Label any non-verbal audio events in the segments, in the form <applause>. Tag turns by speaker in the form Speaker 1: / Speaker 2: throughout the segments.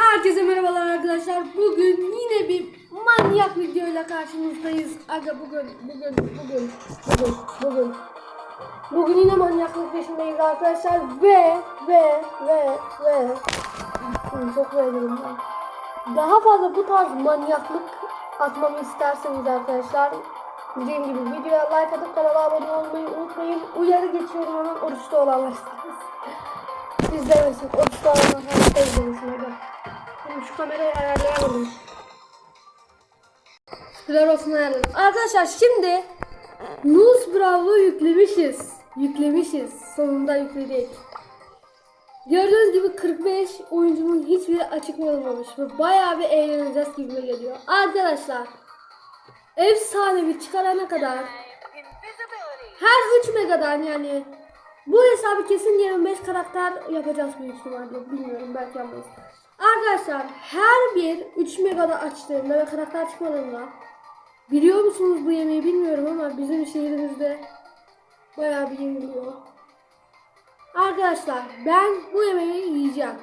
Speaker 1: Herkese merhabalar arkadaşlar. Bugün yine bir manyak videoyla karşınızdayız. Aga bugün, bugün, bugün, bugün, bugün. Bugün yine manyaklık peşindeyiz arkadaşlar ve ve ve ve çok beğendim ben. Daha fazla bu tarz manyaklık atmamı isterseniz arkadaşlar dediğim gibi videoya like atıp kanala abone olmayı unutmayın. Uyarı geçiyorum hemen oruçta olanlar. İzlemesin. Oruçta olanlar hayatta izlemesin. Hadi. Şimdi şu kamerayı ayarlayamadım. Şükürler olsun ayarladım. Arkadaşlar şimdi Nus Bravo yüklemişiz. Yüklemişiz. Sonunda yükledik. Gördüğünüz gibi 45 oyuncunun hiçbiri açık olmamış ve bayağı bir eğleneceğiz gibime geliyor. Arkadaşlar efsane bir çıkarana kadar her 3 megadan yani bu hesabı kesin 25 karakter yapacağız büyük ihtimalle. Bilmiyorum belki yapmayız. Arkadaşlar her bir 3 megada açtığımda ve karakter çıkmadığında biliyor musunuz bu yemeği bilmiyorum ama bizim şehrimizde bayağı bir yeniliyor. Arkadaşlar ben bu yemeği yiyeceğim.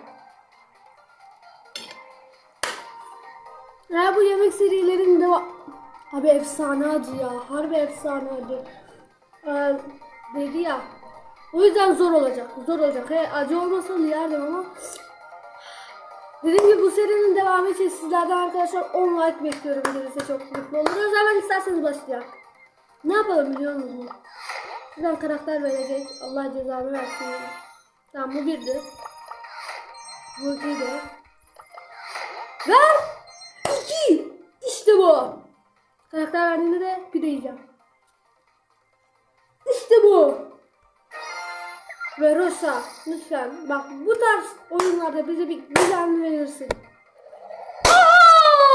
Speaker 1: Ya bu yemek serilerinde va- Abi efsane acı ya. Harbi efsane acı. Ee, dedi ya. O yüzden zor olacak. Zor olacak. He, acı olmasa yerdim ama. Dediğim gibi bu serinin devamı için sizlerden arkadaşlar 10 like bekliyorum. Gelirse çok mutlu oluruz. Hemen isterseniz başlayalım. Ne yapalım biliyor musunuz? Şuradan karakter verecek. Allah cezanı versin. Tamam bu birdi. Bu ikiydi. Ver! İki! İşte bu. Karakter verdiğinde de pide yiyeceğim. Ve Rosa lütfen bak bu tarz oyunlarda bize bir güzel verirsin. Aa!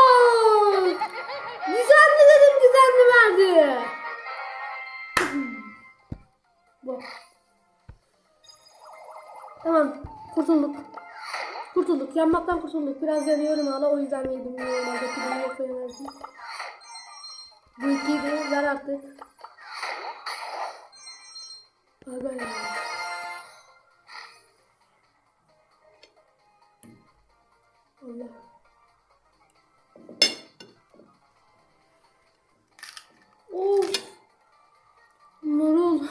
Speaker 1: Güzelli dedim güzelli verdi. Bu. Tamam kurtulduk. Kurtulduk. Yanmaktan kurtulduk. Biraz yanıyorum hala o yüzden yedim. Normalde pideyi yoksa yenerdim. Bu ikiydi. Ver artık. Aga ya. Allah. Of. Marul.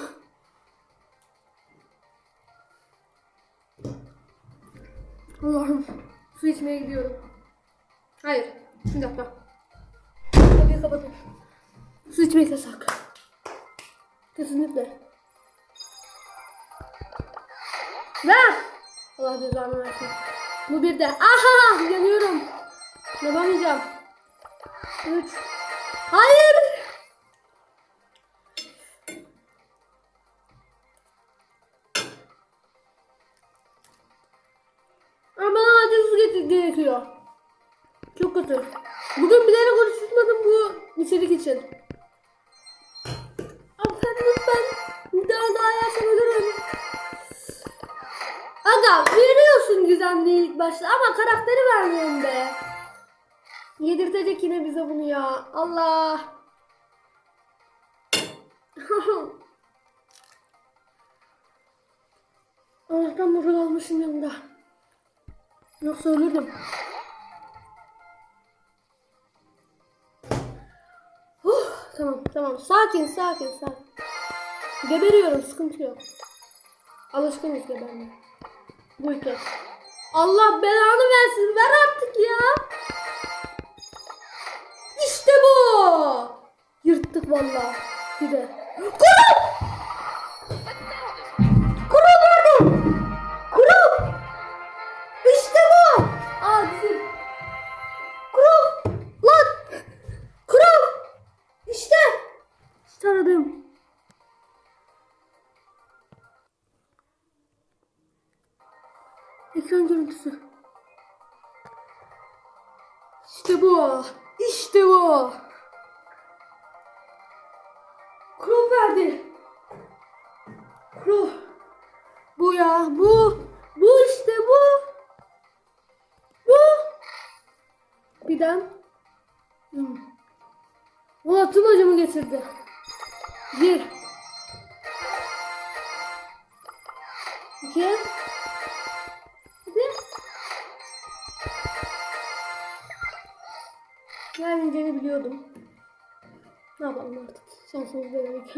Speaker 1: Allah'ım. Su içmeye gidiyorum. Hayır. Bir dakika. Kapıyı kapatın. Su içmek yasak. Kesinlikle. Ver. Allah cezanı versin. Bu bir de. Aha! Yanıyorum. Yapamayacağım. Üç. Hayır. Ama bana getir- gerekiyor. Çok kötü. Bugün bilerek oruç tutmadım bu içerik için. Ama lütfen bir daha daha yersem ölürüm. Aga veriyorsun gizemli ilk başta ama karakteri vermiyorsun be. Yedirtecek yine bize bunu ya. Allah. <laughs> Allah'tan burada olmuşum yanında. Yoksa ölürdüm. Huh, tamam tamam sakin sakin sakin. Geberiyorum sıkıntı yok. Alışkınız gebermeye. İki. Allah belanı versin ver artık ya. İşte bu. Yırttık vallahi. Bir de. Kuru! Ekran görüntüsü. İşte bu. İşte bu. Kuru verdi. Kuru. Bu ya. Bu. Bu işte bu. Bu. Birden. Hmm. Valla tüm acımı getirdi. Bir. İki. Gelmeyeceğini biliyordum. Ne yapalım artık? Şansımız denemek. <laughs>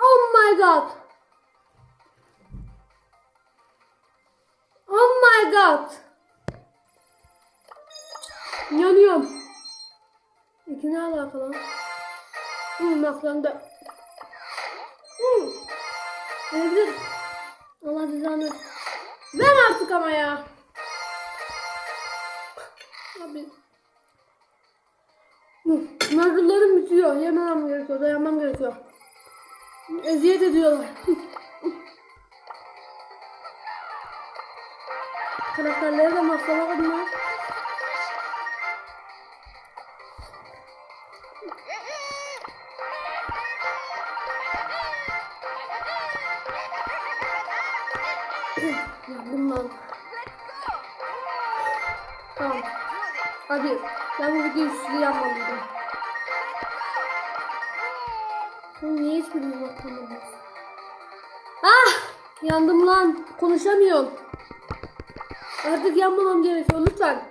Speaker 1: oh my god. Oh my god. Yanıyorum. İki ne alakalı? Hmm, aklımda. Hmm. Olabilir. Allah cezanı. Ver artık ama ya. Abi. Marullarım bitiyor. Yemem gerekiyor. Dayanmam gerekiyor. Eziyet ediyorlar. Karakterleri de mahvolamadım ben. Yandım lan. Tamam. Hadi. Ben bu videoyu size yapmalıydım. Bakamadın? Ah! Yandım lan. Konuşamıyorum. Artık yanmamam gerekiyor lütfen.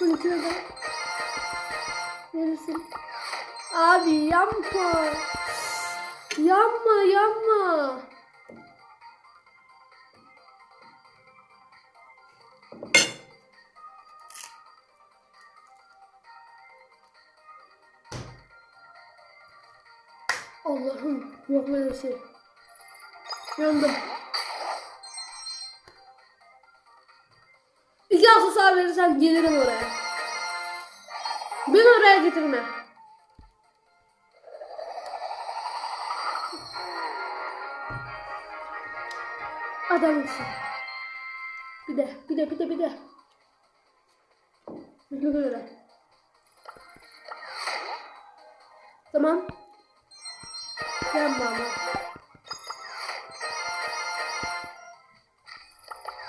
Speaker 1: De. Neresin? Abi yanma. Yanma yanma. Allah'ım yok böyle şey. Yandım. İki aksesuar verirsen gelirim oraya. Beni oraya getirme. Adamsın. Bir de, bir de, bir de, bir de. Bitmek üzere. Tamam. Ama.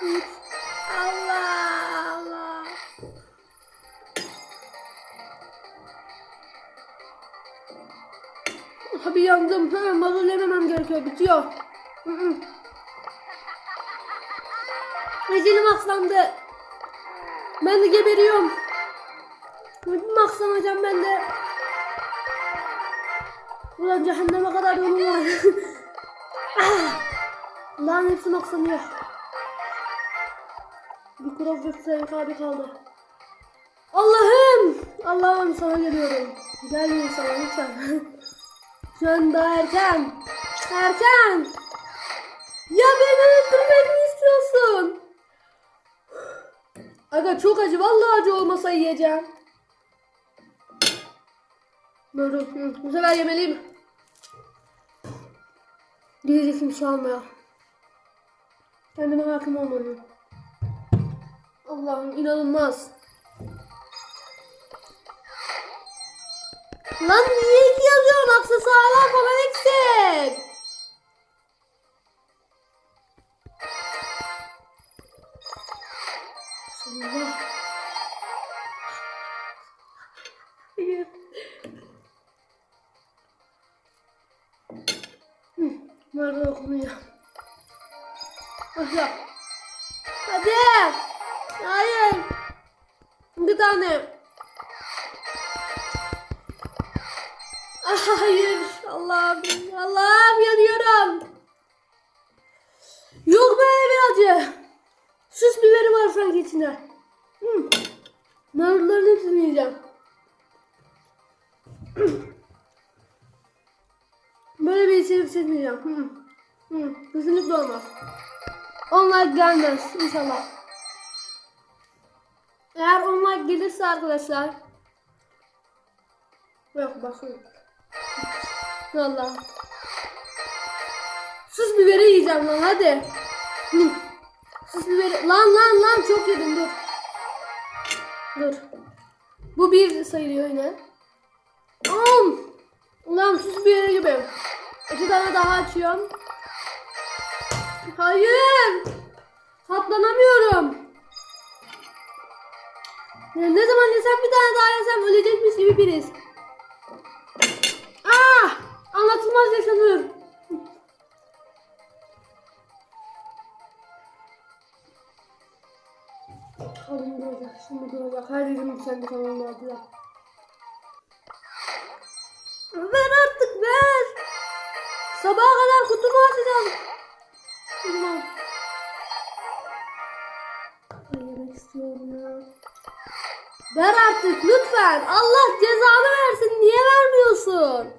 Speaker 1: Üç. Allah Allah. Abi yandım. Hemen mazul yememem gerekiyor. Bitiyor. Hı hı. Ecelim akslandı. Ben de geberiyorum. Ödüm aksanacağım ben de. Ulan cehenneme kadar yolum var. <laughs> ah! Lan hepsi aksanıyor. Bir kural göstererek abi kaldı. Allah'ım! Allah'ım sana geliyorum. Gelmeyin sana lütfen. <laughs> Şu an daha erken. Erken! Ya beni öldürmek mi istiyorsun? Aga çok acı. Vallahi acı olmasa yiyeceğim. Hı, Bu sefer yemeliyim. Bir şey almaya. Kendime hakim olmalıyım. Allah'ım inanılmaz. Lan niye iki yazıyorum? Aksesuarlar Yok böyle bir acı. Süs biberi var sanki içinde. Hmm. Narların hepsini yiyeceğim. <clears throat> Böyle bir içerik hissetmeyeceğim. Hmm. Hmm. Kesinlikle olmaz. Onlar gelmez inşallah. Eğer onlar gelirse arkadaşlar. Yok bakın. Valla. Sus biberi yiyeceğim lan hadi. Sus biberi. Lan lan lan çok yedim dur. Dur. Bu bir sayılıyor yine. Am. Ulan sus biberi gibi. İki tane daha açıyorum. Hayır. Katlanamıyorum. Ya ne zaman yesem bir tane daha yesem ölecekmiş gibi biriz. Ah! Anlatılmaz yaşanır. Kalın duracak, şimdi duracak. Her yerim kendi kanalına aldılar. Ver artık ver. Sabaha kadar kutumu açacağım. Tamam. Yemek istiyorum ya. Ver artık lütfen. Allah cezanı versin. Niye vermiyorsun?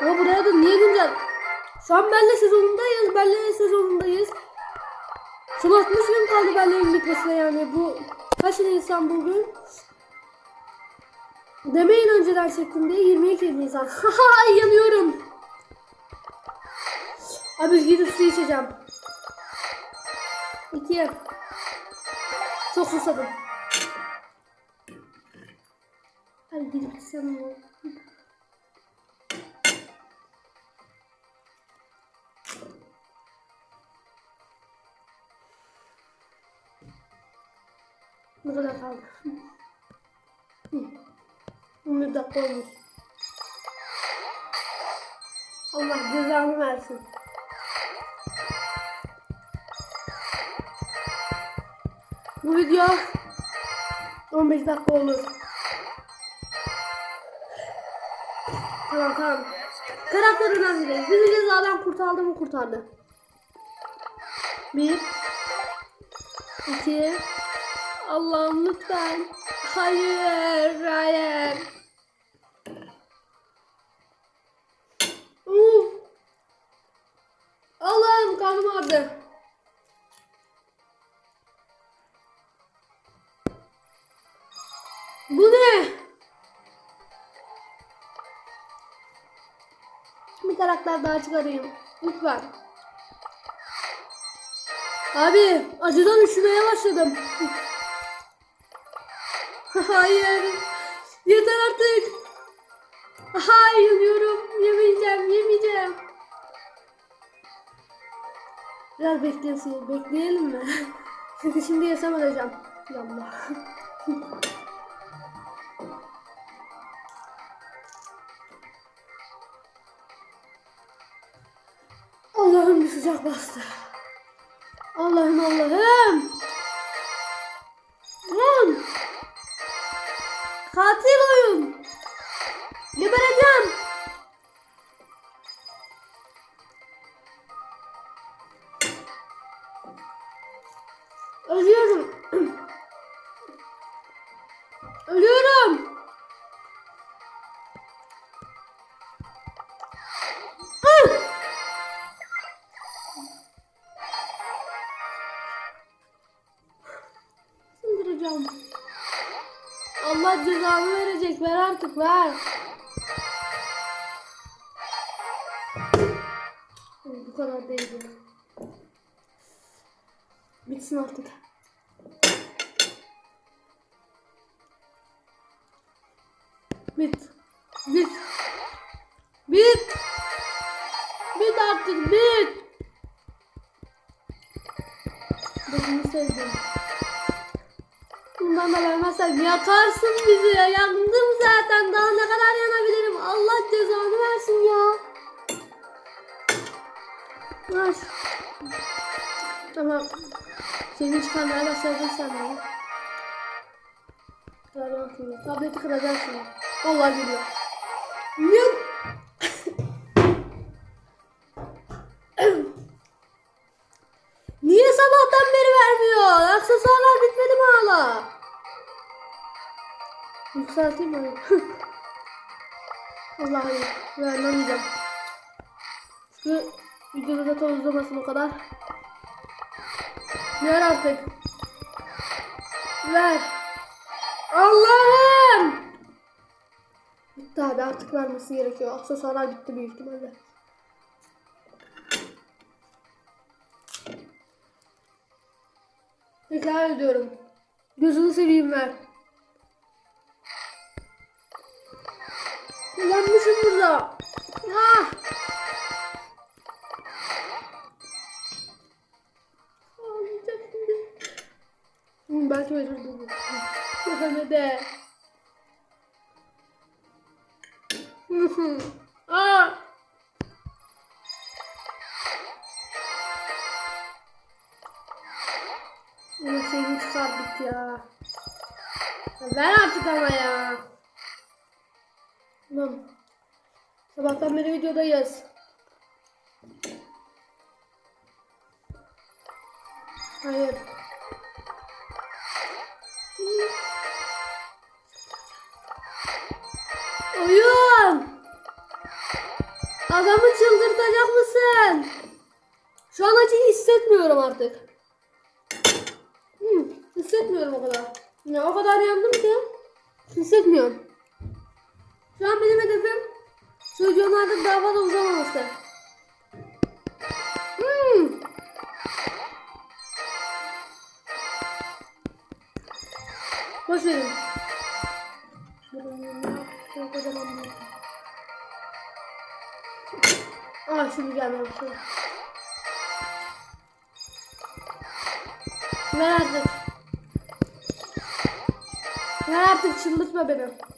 Speaker 1: Ama buraya da niye güncel? Şu an Belle sezonundayız. Belle sezonundayız. Son 60 gün kaldı Belle'nin bitmesine yani. Bu kaç Nisan bugün? Demeyin önceden çektim diye 22 Nisan. <laughs> Haha yanıyorum. Abi gidip su içeceğim. İki. Çok susadım. Hadi gidip içsem Ne kadar kaldı? Hı. 11 dakika olmuş. Allah cezanı versin. Bu video 15 dakika olur. Tamam tamam. Karakter önemli değil. Bizi cezadan kurtardı mı kurtardı. Bir. iki. Allah'ım lütfen. Hayır, hayır. Uf. Allah'ım karnım ağrıdı. Bu ne? Bir karakter daha çıkarayım. Lütfen. Abi acıdan üşümeye başladım. Hayır. Yeter artık. Hayır yanıyorum. Yemeyeceğim, yemeyeceğim. Biraz beklesin. Bekleyelim mi? Çünkü şimdi yesem öleceğim. Yallah. Allah'ım bir sıcak bastı. Allah'ım Allah'ım. Katil oyun. Gebereceğim. Ölüyorum. <clears throat> Ölüyorum. Artık ver. Bu kadar değil. ya. Bitsin artık. Bit. Bit. Bit. Bit artık bit. Bunu sevdim. Bundan da vermezsen yakarsın bizi ya. Yandım zaten. Daha ne kadar yanabilirim. Allah cezanı versin ya. Ver. Tamam. Seni çıkarmaya başladın sen de. Tamam şimdi. Tableti kıracağım. Vallahi geliyor. Yok. Niye sabahtan beri vermiyor? Aksesuarlar bitmedi mi hala? Yükselteyim mi? <laughs> Vallahi vermemeyeceğim. Çünkü videoda da tam uzamasın o kadar. Ver artık. Ver. Allah'ım. Bitti abi artık vermesi gerekiyor. Aksesuarlar bitti büyük ihtimalle. Tekrar ediyorum. Gözünü seveyim ver. Yanmışım burada. Ah! Ağlayacak şimdi. Belki verirdim. Muhammed'e. Hı hı. Aa! şeyini çıkardık ya. Ya Ver artık ama ya. Tamam. Sabahtan beri videodayız. Hayır. Oyun. Adamı çıldırtacak mısın? Şu an acıyı hissetmiyorum artık. Hmm, hissetmiyorum o kadar. Ya o kadar yandım ki hissetmiyorum. Şu an benim hedefim artık daha fazla uzamaması. Hmm. Boş verin. Aa şimdi gelmem şey. Ver artık. Ver artık çıldırtma beni.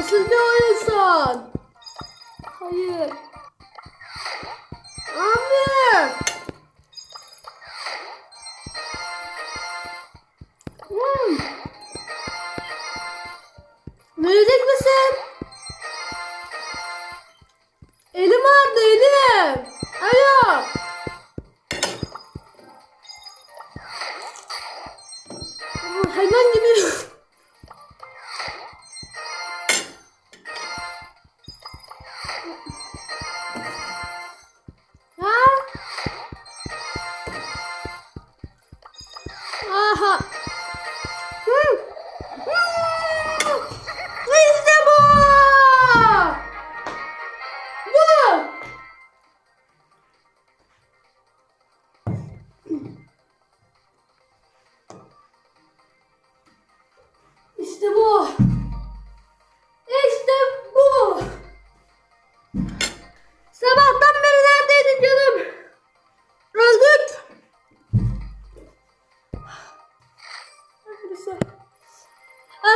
Speaker 1: Nasıl bir oyunsun? Hayır.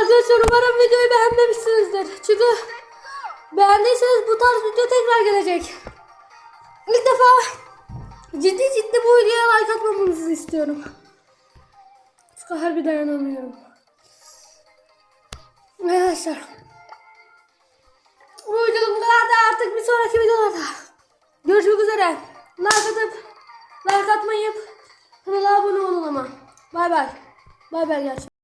Speaker 1: Arkadaşlar umarım videoyu beğenmemişsinizdir. Çünkü beğendiyseniz bu tarz video tekrar gelecek. İlk defa ciddi ciddi bu videoya like atmamızı istiyorum. Çünkü harbi dayanamıyorum. Arkadaşlar. Bu videoluk bu artık bir sonraki videolarda. Görüşmek üzere. Like atıp, like atmayıp kanala abone olun ama. Bay bay. Bay bay gerçekten.